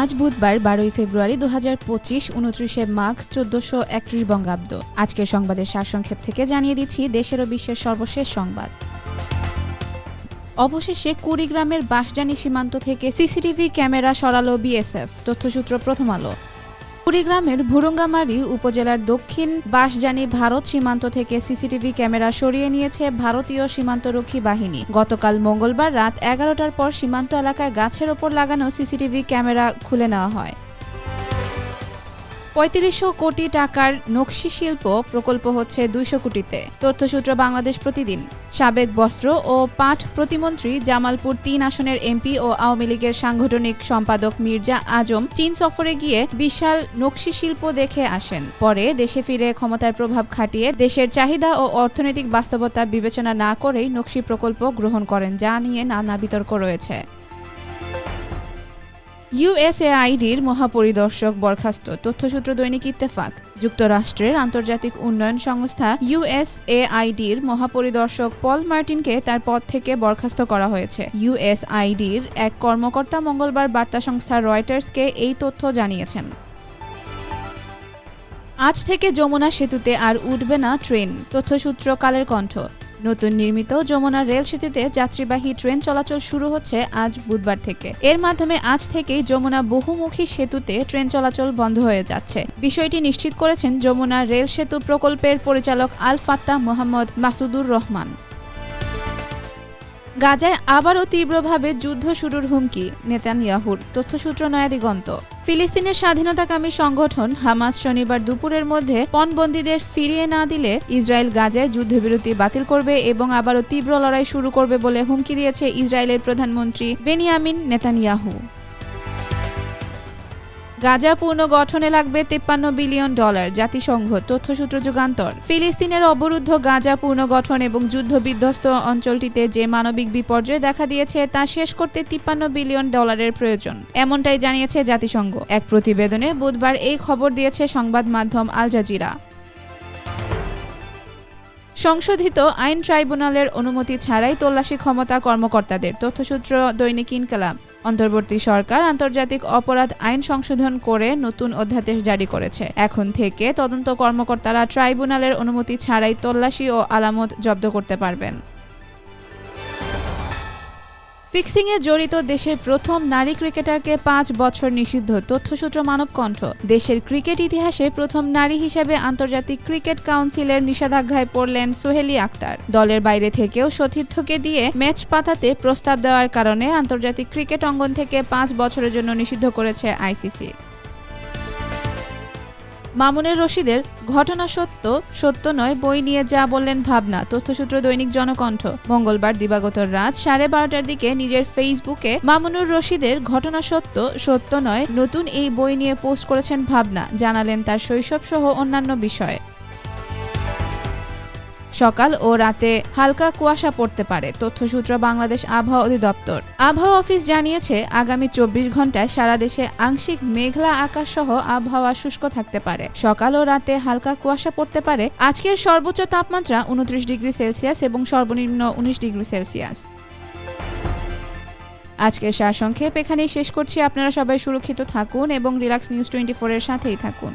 আজ বুধবার বারোই ফেব্রুয়ারি দু হাজার পঁচিশ, উনত্রিশে মাঘ, চোদ্দশো একত্রিশ বঙ্গাব্দ। আজকের সংবাদের সারসংক্ষেপ থেকে জানিয়ে দিচ্ছি দেশের ও বিশ্বের সর্বশেষ সংবাদ। অবশেষে কুড়িগ্রামের বাঁশজানি সীমান্ত থেকে সিসিটিভি ক্যামেরা সরালো বিএসএফ। তথ্যসূত্র প্রথম আলো। কুড়িগ্রামের ভুরুঙ্গামারি উপজেলার দক্ষিণ বাঁশজানি ভারত সীমান্ত থেকে সিসিটিভি ক্যামেরা সরিয়ে নিয়েছে ভারতীয় সীমান্তরক্ষী বাহিনী। গতকাল মঙ্গলবার রাত এগারোটার পর সীমান্ত এলাকায় গাছের ওপর লাগানো সিসিটিভি ক্যামেরা খুলে নেওয়া হয়। পঁয়ত্রিশশো কোটি টাকার নকশি শিল্প প্রকল্প হচ্ছে দুইশো কোটিতে। তথ্যসূত্র বাংলাদেশ প্রতিদিন। সাবেক বস্ত্র ও পাট প্রতিমন্ত্রী জামালপুর তিন আসনের এমপি ও আওয়ামী লীগের সাংগঠনিক সম্পাদক মির্জা আজম চীন সফরে গিয়ে বিশাল নকশি শিল্প দেখে আসেন। পরে দেশে ফিরে ক্ষমতার প্রভাব খাটিয়ে দেশের চাহিদা ও অর্থনৈতিক বাস্তবতা বিবেচনা না করেই নকশি প্রকল্প গ্রহণ করেন যা নিয়ে নানা বিতর্ক রয়েছে। ইউএসএআইডির মহাপরিদর্শক বরখাস্ত, তথ্যসূত্র দৈনিক ইত্তেফাক। যুক্তরাষ্ট্রের আন্তর্জাতিক উন্নয়ন সংস্থা ইউএসএআইডির মহাপরিদর্শক পল মার্টিনকে তার পদ থেকে বরখাস্ত করা হয়েছে। ইউএসআইডির এক কর্মকর্তা মঙ্গলবার বার্তা সংস্থা রয়টার্সকে এই তথ্য জানিয়েছেন। আজ থেকে যমুনা সেতুতে আর উঠবে না ট্রেন, তথ্যসূত্র কালের কণ্ঠ। নতুন নির্মিত যমুনা রেল সেতুতে যাত্রীবাহী ট্রেন চলাচল শুরু হচ্ছে আজ বুধবার থেকে। এর মাধ্যমে আজ থেকেই যমুনা বহুমুখী সেতুতে ট্রেন চলাচল বন্ধ হয়ে যাচ্ছে। বিষয়টি নিশ্চিত করেছেন যমুনা রেল সেতু প্রকল্পের পরিচালক আল ফাত্তা মোহাম্মদ মাসুদুর রহমান। গাজায় আবারও তীব্রভাবে যুদ্ধ শুরুর হুমকি, নেতানিয়াহুর, তথ্যসূত্র নয়াদিগন্ত ফিলিস্তিনের স্বাধীনতাকামী সংগঠন হামাস শনিবার দুপুরের মধ্যে পণবন্দীদের ফিরিয়ে না দিলে ইসরায়েল গাজায় যুদ্ধবিরতি বাতিল করবে এবং আবারও তীব্র লড়াই শুরু করবে বলে হুমকি দিয়েছে ইসরায়েলের প্রধানমন্ত্রী বেনিয়ামিন নেতানিয়াহু। গাজা পুনর্গঠনে লাগবে তেপ্পান্ন বিলিয়ন ডলার। জাতিসংঘ, তথ্যসূত্র যুগান্তর। ফিলিস্তিনের অবরুদ্ধ গাজা পুনর্গঠন এবং যুদ্ধ বিধ্বস্ত অঞ্চলটিতে যে মানবিক বিপর্যয় দেখা দিয়েছে, তা শেষ করতে তিপ্পান্ন বিলিয়ন ডলারের প্রয়োজন, এমনটাই জানিয়েছে জাতিসংঘ। এক প্রতিবেদনে বুধবার এই খবর দিয়েছে সংবাদ মাধ্যম আল জাজিরা। সংশোধিত আইন ট্রাইব্যুনালের অনুমতি ছাড়াই তল্লাশি ক্ষমতা কর্মকর্তাদের, তথ্যসূত্র দৈনিক ইনকালাম অন্তর্বর্তী সরকার আন্তর্জাতিক অপরাধ আইন সংশোধন করে নতুন অধ্যাদেশ জারি করেছে। এখন থেকে তদন্ত কর্মকর্তারা ট্রাইব্যুনালের অনুমতি ছাড়াই তল্লাশি ও আলামত জব্দ করতে পারবেন। ফিক্সিংয়ে জড়িত দেশের প্রথম নারী ক্রিকেটারকে পাঁচ বছর নিষিদ্ধ, তথ্যসূত্র মানব কণ্ঠ। দেশের ক্রিকেট ইতিহাসে প্রথম নারী হিসেবে আন্তর্জাতিক ক্রিকেট কাউন্সিলের নিষেধাজ্ঞায় পড়লেন সোহেলি আক্তার। দলের বাইরে থেকেও সতীর্থকে দিয়ে ম্যাচ পাতাতে প্রস্তাব দেওয়ার কারণে আন্তর্জাতিক ক্রিকেট অঙ্গন থেকে পাঁচ বছরের জন্য নিষিদ্ধ করেছে আইসিসি। মামুনের রশিদের ঘটনা সত্য সত্য নয়, বই নিয়ে যা বললেন ভাবনা, তথ্যসূত্র দৈনিক জনকণ্ঠ। মঙ্গলবার দিবাগত রাত সাড়ে বারোটার দিকে নিজের ফেসবুকে মামুনুর রশিদের ঘটনা সত্য সত্য নয়, নতুন এই বই নিয়ে পোস্ট করেছেন ভাবনা, জানালেন তার শৈশব সহ অন্যান্য বিষয়ে। সকাল ও রাতে হালকা কুয়াশা পড়তে পারে, তথ্যসূত্র বাংলাদেশ আবহাওয়া অধিদপ্তর। আবহাওয়া অফিস জানিয়েছে, আগামী চব্বিশ ঘন্টায় সারা দেশে আংশিক মেঘলা আকাশ সহ আবহাওয়া শুষ্ক থাকতে পারে। সকাল ও রাতে হালকা কুয়াশা পড়তে পারে, আজকের সর্বোচ্চ তাপমাত্রা উনত্রিশ ডিগ্রি সেলসিয়াস এবং সর্বনিম্ন উনিশ ডিগ্রি সেলসিয়াস। আজকের সারসংক্ষেপ এখানেই শেষ করছি। আপনারা সবাই সুরক্ষিত থাকুন এবং রিল্যাক্স নিউজ টোয়েন্টি ফোরের সাথেই থাকুন।